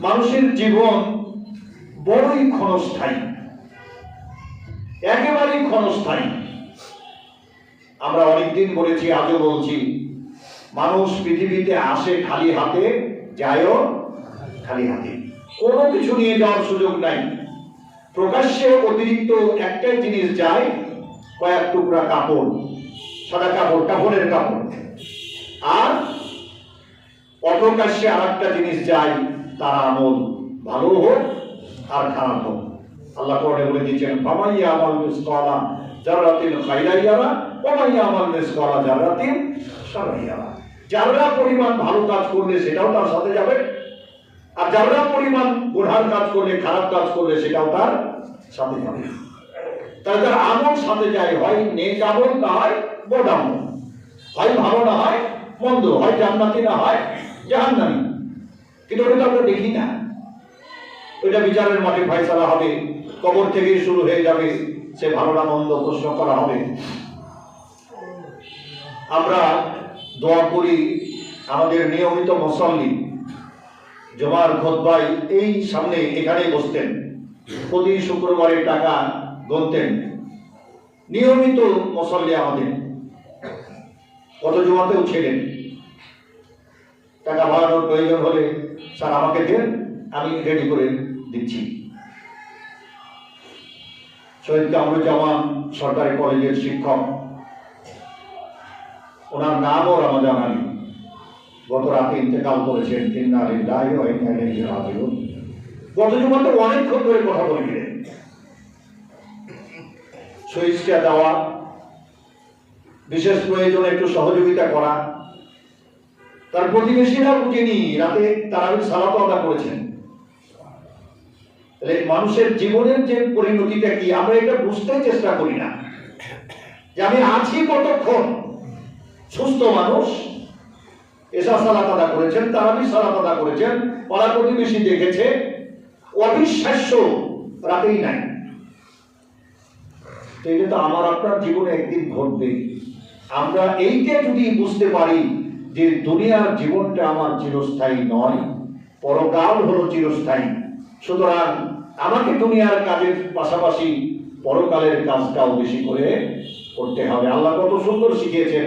মানুষের জীবন বড়ই ক্ষণস্থায়ী। একেবারেই ক্ষণস্থায়ী। আমরা অনেকদিন বলেছি, আজও বলছি, মানুষ পৃথিবীতে আসে খালি হাতে, যায়ও খালি হাতে। কোনো কিছু নিয়ে যাওয়ার সুযোগ নাই। প্রকাশ্যে অতিরিক্ত একটাই জিনিস যায়, কয়েক টুকরা কাপড়, সাদা কাপড়, কাপড়ের কাপড়। আর অপ্রকাশ্যে আর একটা জিনিস যায় তার আমল ভালো হোক আর খারাপ হোক। আল্লাহ কোরআনে বলে দিয়েছেন ফামাইয়া আমাল মিসকালা জাররাতিন খাইরাইয়ারা ওমাইয়া আমাল মিসকালা জাররাতিন শাররাইয়ারা যারা পরিমাণ ভালো কাজ করলে সেটাও তার সাথে যাবে, আর যারা পরিমাণ গুনহার কাজ করলে, খারাপ কাজ করলে সেটাও তার সাথে যাবে। তাই তার আমল সাথে যায়, হয় নেক আমল না হয় আমল। হয় ভালো না হয় মন্দ, হয় জান্নাতি না হয় জাহান্নামি। কিন্তু ওটা আমরা দেখি না। ওইটা বিচারের মাঠে ফয়সালা হবে, কবর থেকে শুরু হয়ে যাবে, সে ভালো না মন্দ প্রশ্ন করা হবে। আমরা দোয়া করি আমাদের নিয়মিত মুসল্লি, জমার খোদবাই এই সামনে এখানেই বসতেন, প্রতি শুক্রবারের টাকা গুনতেন। নিয়মিত মুসল্লি আমাদের। কত জমাতেও ছিলেন। টাকা বাড়ানোর প্রয়োজন হলে স্যার, আমাকে দেন, আমি রেডি করে দিচ্ছি। শহীদ কামরুজ্জামান সরকারি কলেজের শিক্ষক। ওনার নামও রমাজান আলী গত রাতে ইন্তেকাল করেছেন ইন্না লিল্লাহি ওয়া ইন্না ইলাইহি রাজিউন গত জুমাতে অনেকক্ষণ ধরে কথা বলছিলেন সুইচটা দেওয়া, বিশেষ প্রয়োজনে একটু সহযোগিতা করা। তার প্রতিবেশীরা বুঝেনি, রাতে তারা সালাত আদা করেছেন। তাহলে মানুষের জীবনের যে পরিণতিটা কি, আমরা এটা বুঝতে চেষ্টা করি না। যে আমি আছি কতক্ষণ? সুস্থ মানুষ, এসা সালাত আদা করেছেন, তারাবি সালাত আদা করেছেন পাড়া প্রতিবেশী দেখেছে, অবিশ্বাস্য রাতেই নাই। তো এটা তো আমার, আপনার জীবনে একদিন ঘটবে আমরা এইটা যদি বুঝতে পারি যে দুনিয়ার জীবনটা আমার চিরস্থায়ী নয়, পরকাল হলো চিরস্থায়ী। সুতরাং আমাকে দুনিয়ার কাজের পাশাপাশি পরকালের কাজটাও বেশি করে করতে হবে। আল্লাহ কত সুন্দর শিখিয়েছেন,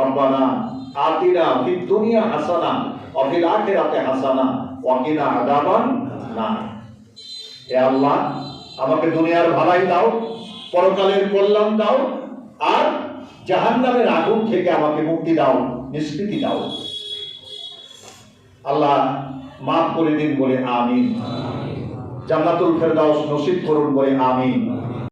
রব্বানা ফিদ দুনিয়া হাসানা অফিল আখিরাতে হাসানা ওয়াকিনা আদাবান না হে আল্লাহ, আমাকে দুনিয়ার ভালাই দাও, পরকালের কল্যাণ দাও, আর জাহান্নামের আগুন থেকে আমাকে মুক্তি দাও নিষ্কৃতি দাও। আল্লাহ মাফ করে দিন বলে আমিন। জান্নাতুল ফেরদাউস নসিব করুন বলে আমিন।